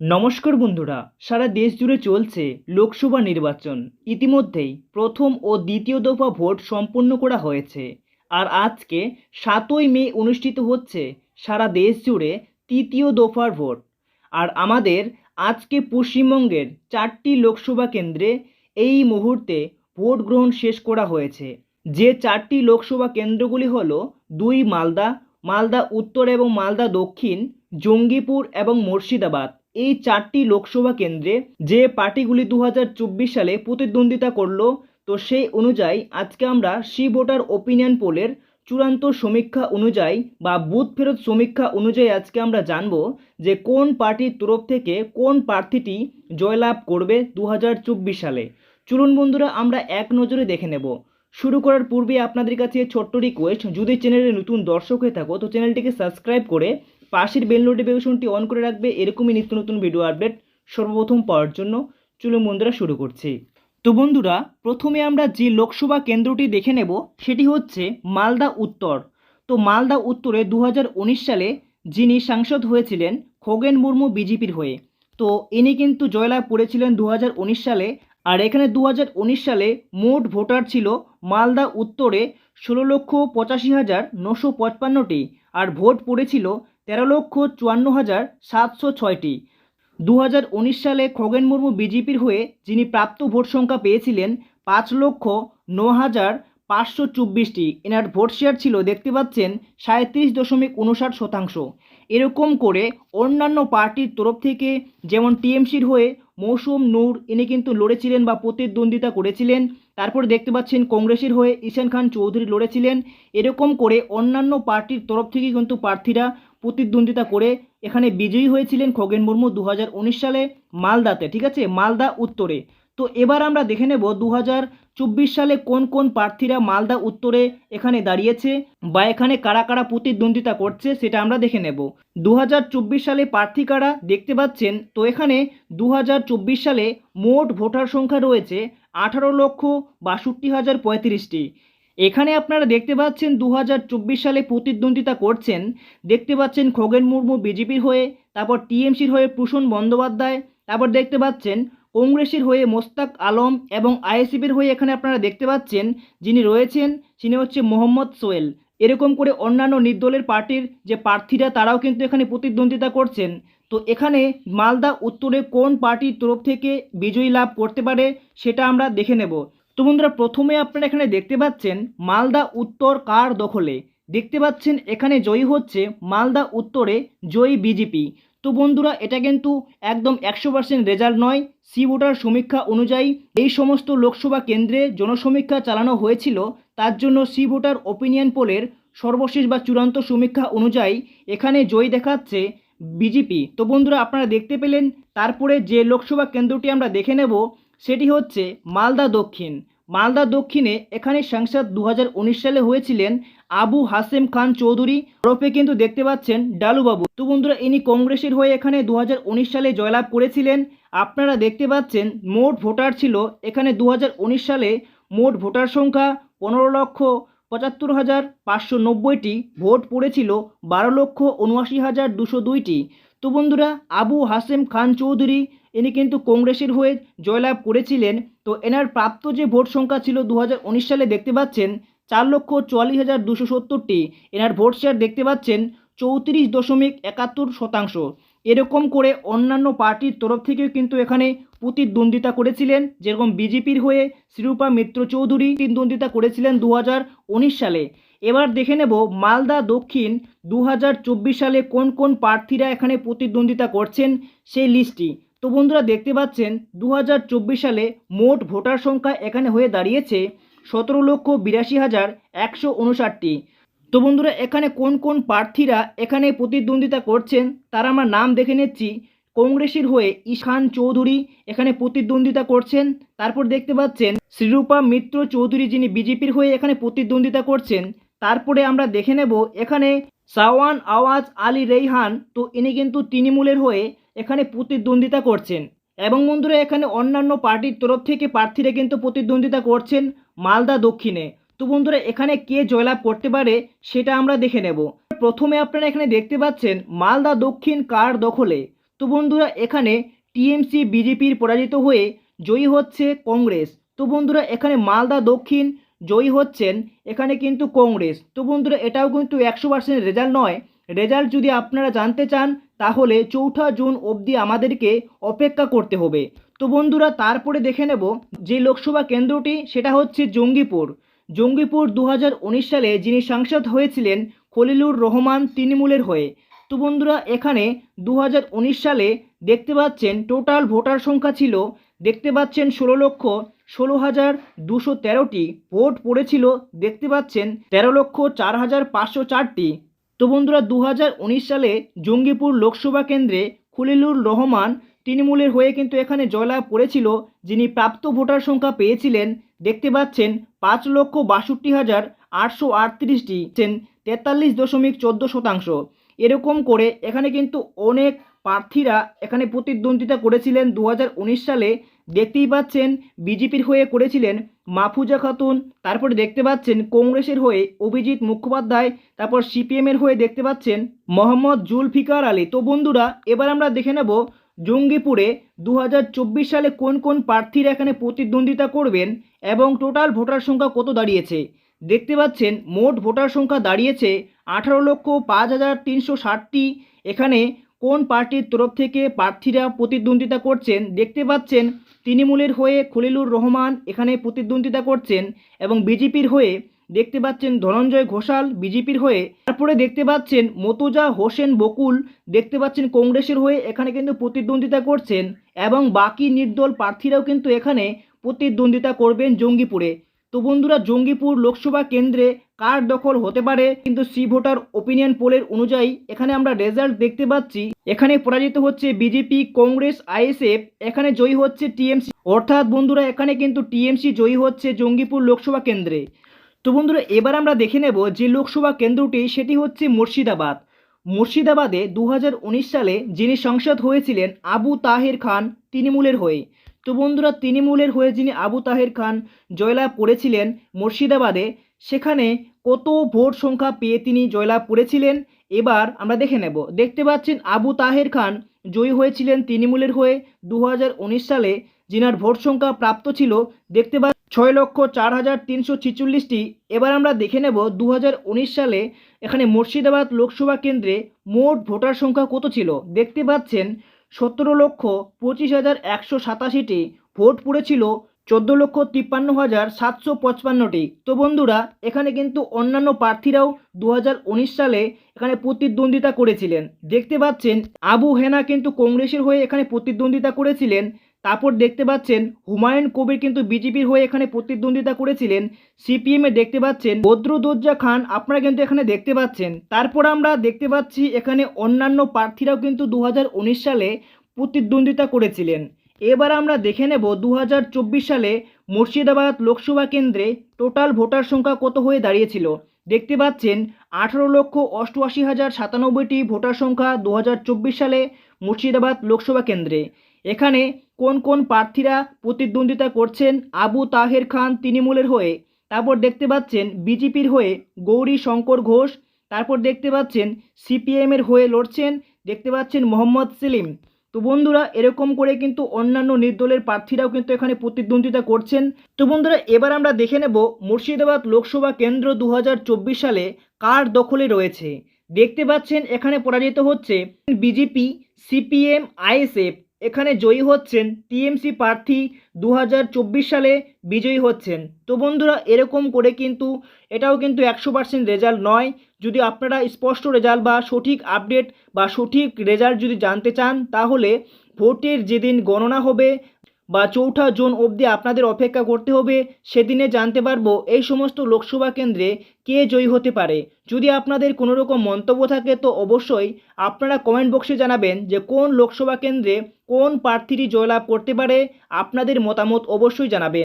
নমস্কার বন্ধুরা, সারা দেশ জুড়ে চলছে লোকসভা নির্বাচন। ইতিমধ্যেই প্রথম ও দ্বিতীয় দফা ভোট সম্পন্ন করা হয়েছে। আর আজকে সাতই মে অনুষ্ঠিত হচ্ছে সারা দেশ জুড়ে তৃতীয় দফার ভোট। আর আমাদের আজকে পশ্চিমবঙ্গের চারটি লোকসভা কেন্দ্রে এই মুহূর্তে ভোট গ্রহণ শেষ করা হয়েছে। যে চারটি লোকসভা কেন্দ্রগুলি হলো দুই মালদা মালদা উত্তর এবং মালদা দক্ষিণ, জঙ্গিপুর এবং মুর্শিদাবাদ। এই চারটি লোকসভা কেন্দ্রে যে পার্টিগুলি দু হাজার চব্বিশ সালে প্রতিদ্বন্দ্বিতা করল, তো সেই অনুযায়ী আজকে আমরা সি ভোটার ওপিনিয়ন পোলের চূড়ান্ত সমীক্ষা অনুযায়ী বা বুথ ফেরত সমীক্ষা অনুযায়ী আজকে আমরা জানব যে কোন পার্টির তরফ থেকে কোন প্রার্থীটি জয়লাভ করবে দু হাজার চব্বিশ সালে। চলুন বন্ধুরা, আমরা এক নজরে দেখে নেব। শুরু করার পূর্বে আপনাদের কাছে ছোট্ট রিকোয়েস্ট যদি চ্যানেলে নতুন দর্শক হয়ে থাকো, তো চ্যানেলটিকে সাবস্ক্রাইব করে পাশের বেল নোটিফিকেশনটি অন করে রাখবে। এরকমই নিত্য নতুন ভিডিও আপডেট সর্বপ্রথম পাওয়ার জন্য। চলুন বন্ধুরা, শুরু করছি। তো বন্ধুরা, প্রথমে আমরা যে লোকসভা কেন্দ্রটি দেখে নেব, সেটি হচ্ছে মালদা উত্তর। তো মালদা উত্তরে দু হাজার উনিশ সালে যিনি সাংসদ হয়েছিলেন, খোগেন মুর্মু বিজেপির হয়ে। তো ইনি কিন্তু জয়লাভ করেছিলেন দু হাজার উনিশ সালে, আর এখানে দু হাজার উনিশ সালে মোট ভোটার ছিল মালদা উত্তরে ষোলো লক্ষ পঁচাশি হাজার নশো পঁচপান্নটি, আর ভোট পড়েছিল তেরো লক্ষ চুয়ান্ন হাজার সাতশো ছয়টি। দু হাজার উনিশ সালে খগেন মুর্মু বিজেপির হয়ে যিনি প্রাপ্ত ভোট সংখ্যা পেয়েছিলেন পাঁচ লক্ষ ন হাজার পাঁচশো চব্বিশটি। এনার ভোট শেয়ার ছিল দেখতে পাচ্ছেন সাঁত্রিশ দশমিক উনষাট শতাংশ। এরকম করে অন্যান্য পার্টির তরফ থেকে যেমন টিএমসির হয়ে মৌসুম নূর, ইনি কিন্তু লড়েছিলেন বা প্রতিদ্বন্দ্বিতা করেছিলেন। তারপর দেখতে পাচ্ছেন কংগ্রেসের হয়ে ঈশান খান চৌধুরী লড়েছিলেন। এরকম করে অন্যান্য পার্টির তরফ থেকে কিন্তু প্রার্থীরা প্রতিদ্বন্দ্বিতা করে এখানে বিজয়ী হয়েছিলেন খগেন মুর্মু দু হাজার উনিশ সালে মালদাতে, ঠিক আছে? মালদা উত্তরে। তো এবার আমরা দেখে নেব দু হাজার চব্বিশ সালে কোন কোন প্রার্থীরা মালদা উত্তরে এখানে দাঁড়িয়েছে বা এখানে কারা কারা প্রতিদ্বন্দ্বিতা করছে সেটা আমরা দেখে নেব। দু হাজার চব্বিশ সালে প্রার্থী কারা দেখতে পাচ্ছেন? তো এখানে দু হাজার চব্বিশ সালে মোট ভোটার সংখ্যা রয়েছে আঠারো লক্ষ বাষট্টি হাজার পঁয়ত্রিশটি। এখানে আপনারা দেখতে পাচ্ছেন দু হাজার চব্বিশ সালে প্রতিদ্বন্দ্বিতা করছেন। দেখতে পাচ্ছেন খগেন মুর্মু বিজেপির হয়ে, তারপর টিএমসির হয়ে প্রসূন বন্দ্যোপাধ্যায়, তারপর দেখতে পাচ্ছেন কংগ্রেসের হয়ে মোস্তাক আলম এবং আইএসএফের হয়ে এখানে আপনারা দেখতে পাচ্ছেন যিনি রয়েছেন, তিনি হচ্ছে মোহাম্মদ সোয়েল এরকম করে অন্যান্য নির্দলের পার্টির যে প্রার্থীরা, তারাও কিন্তু এখানে প্রতিদ্বন্দ্বিতা করছেন। তো এখানে মালদা উত্তরে কোন পার্টির তরফ থেকে বিজয়ী লাভ করতে পারে, সেটা আমরা দেখে নেব। তো বন্ধুরা, প্রথমে আপনারা এখানে দেখতে পাচ্ছেন মালদা উত্তর কার দখলে। দেখতে পাচ্ছেন এখানে জয়ী হচ্ছে মালদা উত্তরে জয়ী বিজেপি। তো বন্ধুরা, এটা কিন্তু একদম একশো পার্সেন্ট রেজাল্ট নয়। সি ভোটার সমীক্ষা অনুযায়ী এই সমস্ত লোকসভা কেন্দ্রে জনসমীক্ষা চালানো হয়েছিল। তার জন্য সি ভোটার ওপিনিয়ন পোলের সর্বশেষ বা চূড়ান্ত সমীক্ষা অনুযায়ী এখানে জয়ী দেখাচ্ছে বিজেপি। তো বন্ধুরা, আপনারা দেখতে পেলেন, তারপরে যে লোকসভা কেন্দ্রটি আমরা দেখে নেব, সেটি হচ্ছে মালদা দক্ষিণ। মালদা দক্ষিণে এখানে সাংসদ দু হাজার উনিশ সালে হয়েছিলেন আবু হাসেম খান চৌধুরী। ওরফে কিন্তু দেখতে পাচ্ছেন ডালুবাবু। তো বন্ধুরা, ইনি কংগ্রেসের হয়ে এখানে দু হাজার উনিশ সালে জয়লাভ করেছিলেন। আপনারা দেখতে পাচ্ছেন, মোট ভোটার ছিল এখানে দু হাজার উনিশ সালে মোট ভোটার সংখ্যা পনেরো লক্ষ পঁচাত্তর হাজার পাঁচশো নব্বইটি। ভোট পড়েছিল বারো লক্ষ উনআশি হাজার দুশো দুইটি। তো বন্ধুরা, আবু হাসেম খান চৌধুরী ইনি কিন্তু কংগ্রেসের হয়ে জয়লাভ করেছিলেন। তো এনার প্রাপ্ত যে ভোট সংখ্যা ছিল দু হাজার উনিশ সালে দেখতে পাচ্ছেন, চার লক্ষ চুয়াল্লিশ হাজার দুশো সত্তরটি। এনার ভোট শেয়ার দেখতে পাচ্ছেন চৌত্রিশ দশমিক একাত্তর শতাংশ। এরকম করে অন্যান্য পার্টির তরফ থেকেও কিন্তু এখানে প্রতিদ্বন্দ্বিতা করেছিলেন। যেরকম বিজেপির হয়ে শিরূপা মিত্র চৌধুরী প্রতিদ্বন্দ্বিতা করেছিলেন দু হাজার উনিশ সালে। এবার দেখে নেব মালদা দক্ষিণ দু হাজার চব্বিশ সালে কোন কোন প্রার্থীরা এখানে প্রতিদ্বন্দ্বিতা করছেন সেই লিস্টটি। তো বন্ধুরা দেখতে পাচ্ছেন দু হাজার চব্বিশ সালে মোট ভোটার সংখ্যা এখানে হয়ে দাঁড়িয়েছে সতেরো লক্ষ বিরাশি হাজার একশো উনষাটটি। তো বন্ধুরা এখানে কোন কোন প্রার্থীরা এখানে প্রতিদ্বন্দ্বিতা করছেন তার আমরা নাম দেখে নিচ্ছি। কংগ্রেসের হয়ে ইশান চৌধুরী এখানে প্রতিদ্বন্দ্বিতা করছেন। তারপর দেখতে পাচ্ছেন, শ্রীরূপা মিত্র চৌধুরী যিনি বিজেপির হয়ে এখানে প্রতিদ্বন্দ্বিতা করছেন। তারপরে আমরা দেখে নেব এখানে সাওয়ান আওয়াজ আলী রেইহান। তো ইনি কিন্তু তৃণমূলের হয়ে এখানে প্রতিদ্বন্দ্বিতা করছেন। এবং বন্ধুরা, এখানে অন্যান্য পার্টির তরফ থেকে প্রার্থীরা কিন্তু প্রতিদ্বন্দ্বিতা করছেন মালদা দক্ষিণে। তো বন্ধুরা, এখানে কে জয়লাভ করতে পারে সেটা আমরা দেখে নেব। প্রথমে আপনারা এখানে দেখতে পাচ্ছেন মালদা দক্ষিণ কার দখলে। তো বন্ধুরা, এখানে টিএমসি বিজেপির পরাজিত হয়ে জয়ী হচ্ছে কংগ্রেস। তো বন্ধুরা, এখানে মালদা দক্ষিণ জয়ী হচ্ছেন এখানে কিন্তু কংগ্রেস। তো বন্ধুরা, এটাও কিন্তু একশো পার্সেন্ট রেজাল্ট নয়। রেজাল্ট যদি আপনারা জানতে চান, তাহলে চৌঠা জুন অবধি আমাদেরকে অপেক্ষা করতে হবে। তো বন্ধুরা, তারপরে দেখে নেব যে লোকসভা কেন্দ্রটি, সেটা হচ্ছে জঙ্গিপুর। জঙ্গিপুর দু হাজার উনিশ সালে যিনি সাংসদ হয়েছিলেন, খলিলুর রহমান তৃণমূলের হয়ে। তো বন্ধুরা, এখানে দু হাজার উনিশ সালে দেখতে পাচ্ছেন, টোটাল ভোটার সংখ্যা ছিল, দেখতে পাচ্ছেন ষোলো লক্ষ ষোলো হাজার দুশো তেরোটি। ভোট পড়েছিল, দেখতে পাচ্ছেন তেরো লক্ষ চার হাজার পাঁচশো চারটি। তো বন্ধুরা দু হাজার উনিশ সালে জঙ্গিপুর লোকসভা কেন্দ্রে খলিলুর রহমান তৃণমূলের হয়ে কিন্তু এখানে জয়লাভ করেছিল, যিনি প্রাপ্ত ভোটার সংখ্যা পেয়েছিলেন, দেখতে পাচ্ছেন পাঁচ লক্ষ বাষট্টি হাজার আটশো আটত্রিশটি তেতাল্লিশ দশমিক চোদ্দ শতাংশ। এরকম করে এখানে কিন্তু অনেক প্রার্থীরা এখানে প্রতিদ্বন্দ্বিতা করেছিলেন দু হাজার উনিশ সালে। দেখতেই পাচ্ছেন, বিজেপির হয়ে করেছিলেন মাফুজা খাতুন, তারপরে দেখতে পাচ্ছেন কংগ্রেসের হয়ে অভিজিৎ মুখোপাধ্যায়, তারপর সিপিএমের হয়ে দেখতে পাচ্ছেন মোহাম্মদ জুলফিকার আলী। তো বন্ধুরা, এবার আমরা দেখে নেব জঙ্গিপুরে দু হাজার চব্বিশ সালে কোন কোন প্রার্থীরা এখানে প্রতিদ্বন্দ্বিতা করবেন এবং টোটাল ভোটার সংখ্যা কত দাঁড়িয়েছে? দেখতে পাচ্ছেন, মোট ভোটার সংখ্যা দাঁড়িয়েছে আঠারো লক্ষ পাঁচ হাজার তিনশো ষাটটি। এখানে কোন পার্টির তরফ থেকে প্রার্থীরা প্রতিদ্বন্দ্বিতা করছেন? দেখতে পাচ্ছেন তৃণমূলের হয়ে খলিলুর রহমান এখানে প্রতিদ্বন্দ্বিতা করছেন এবং বিজেপির হয়ে দেখতে পাচ্ছেন ধনঞ্জয় ঘোষাল, বিজেপির হয়ে। তারপরে দেখতে পাচ্ছেন মতুজা হোসেন বকুল, দেখতে পাচ্ছেন কংগ্রেসের হয়ে এখানে কিন্তু প্রতিদ্বন্দ্বিতা করছেন এবং বাকি নির্দল প্রার্থীরাও কিন্তু এখানে প্রতিদ্বন্দ্বিতা করবেন জঙ্গিপুরে। তো বন্ধুরা, জঙ্গিপুর লোকসভা কেন্দ্রে কার দখল হতে পারে? কিন্তু সি ভোটার ওপিনিয়ন পোলের অনুযায়ী এখানে আমরা রেজাল্ট দেখতে পাচ্ছি। এখানে পরাজিত হচ্ছে বিজেপি, কংগ্রেস, আইএসএফ, এখানে জয়ী হচ্ছে টিএমসি। অর্থাৎ বন্ধুরা, এখানে কিন্তু টিএমসি জয়ী হচ্ছে জঙ্গিপুর লোকসভা কেন্দ্রে। তো বন্ধুরা, এবার আমরা দেখে নেব যে লোকসভা কেন্দ্রটি, সেটি হচ্ছে মুর্শিদাবাদ। মুর্শিদাবাদে দু হাজার উনিশ সালে যিনি সংসদ হয়েছিলেন আবু তাহের খান তৃণমূলের হয়ে তো বন্ধুরা, তৃণমূলের হয়ে যিনি আবু তাহের খান জয়লাভ করেছিলেন মুর্শিদাবাদে, সেখানে কত ভোট সংখ্যা পেয়ে তিনি জয়লাভ করেছিলেন, এবার আমরা দেখে নেব। দেখতে পাচ্ছেন, আবু তাহের খান জয়ী হয়েছিলেন তৃণমূলের হয়ে। দু হাজার উনিশ সালে যিনার ভোট সংখ্যা প্রাপ্ত ছিল, দেখতে পা ছয় লক্ষ চার হাজার তিনশো ছিচল্লিশটি। এবার আমরা দেখে নেব দু হাজার উনিশ সালে এখানে মুর্শিদাবাদ লোকসভা কেন্দ্রে মোট ভোটার সংখ্যা কত ছিল। দেখতে পাচ্ছেন, সতেরো লক্ষ পঁচিশ হাজার একশো সাতাশিটি ভোট পড়েছিল, চোদ্দ লক্ষ তিপ্পান্ন হাজার সাতশো পঁচপান্নটি। তো বন্ধুরা, এখানে কিন্তু অন্যান্য প্রার্থীরাও দু হাজার উনিশ সালে এখানে প্রতিদ্বন্দ্বিতা করেছিলেন। দেখতে পাচ্ছেন, আবু হেনা কিন্তু কংগ্রেসের হয়ে এখানে প্রতিদ্বন্দ্বিতা করেছিলেন। তারপর দেখতে পাচ্ছেন হুমায়ুন কবির কিন্তু বিজেপির হয়ে এখানে প্রতিদ্বন্দ্বিতা করেছিলেন। সিপিএমে দেখতে পাচ্ছেন বদরুদ্দোজা খান, আপনারা কিন্তু এখানে দেখতে পাচ্ছেন। তারপর আমরা দেখতে পাচ্ছি এখানে অন্যান্য প্রার্থীরাও কিন্তু দু হাজার উনিশ সালে প্রতিদ্বন্দ্বিতা করেছিলেন। এবার আমরা দেখে নেব দু হাজার চব্বিশ সালে মুর্শিদাবাদ লোকসভা কেন্দ্রে টোটাল ভোটার সংখ্যা কত হয়ে দাঁড়িয়েছিল? দেখতে পাচ্ছেন আঠারো লক্ষ অষ্টআশি হাজার সাতানব্বইটি ভোটার সংখ্যা দু হাজার চব্বিশ সালে মুর্শিদাবাদ লোকসভা কেন্দ্রে। এখানে কোন কোন প্রার্থীরা প্রতিদ্বন্দ্বিতা করছেন আবু তাহের খান তৃণমূলের হয়ে, তারপর দেখতে পাচ্ছেন বিজেপির হয়ে গৌরী শঙ্কর ঘোষ, তারপর দেখতে পাচ্ছেন সিপিএমের হয়ে লড়ছেন, দেখতে পাচ্ছেন মোহাম্মদ সেলিম। তো বন্ধুরা, এরকম করে কিন্তু অন্যান্য নির্দলের প্রার্থীরাও কিন্তু এখানে প্রতিদ্বন্দ্বিতা করছেন। তো বন্ধুরা, এবার আমরা দেখে নেব মুর্শিদাবাদ লোকসভা কেন্দ্র দু হাজার চব্বিশ সালে কার দখলে রয়েছে। দেখতে পাচ্ছেন, এখানে পরাজিত হচ্ছে বিজেপি, সিপিএম, আইএসএফ এখানে জয়ী হচ্ছেন টিএমসি প্রার্থী দু হাজার চব্বিশ সালে বিজয়ী হচ্ছেন। তো বন্ধুরা, এরকম করে কিন্তু এটাও কিন্তু একশো পার্সেন্ট রেজাল্ট নয়। যদি আপনারা স্পষ্ট রেজাল্ট বা সঠিক আপডেট বা সঠিক রেজাল্ট যদি জানতে চান, তাহলে ভোটের যেদিন গণনা হবে বা চৌঠা জুন অবধি আপনাদের অপেক্ষা করতে হবে, সেদিনে জানতে পারব এই সমস্ত লোকসভা কেন্দ্রে কে জয়ী হতে পারে। যদি আপনাদের কোনো রকম মন্তব্য থাকে তো অবশ্যই আপনারা কমেন্ট বক্সে জানাবেন যে কোন লোকসভা কেন্দ্রে কোন প্রার্থীটি জয়লাভ করতে পারে। আপনাদের মতামত অবশ্যই জানাবেন।